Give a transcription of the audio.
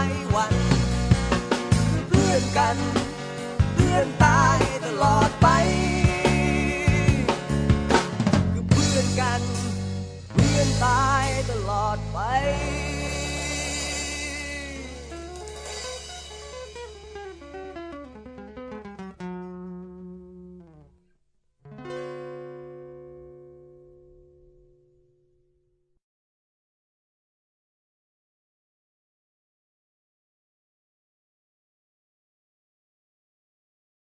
ว้วัน เพื่อนกัน เพื่อนตายตลอดไป คือเพื่อนกัน เพื่อนตายตลอดไป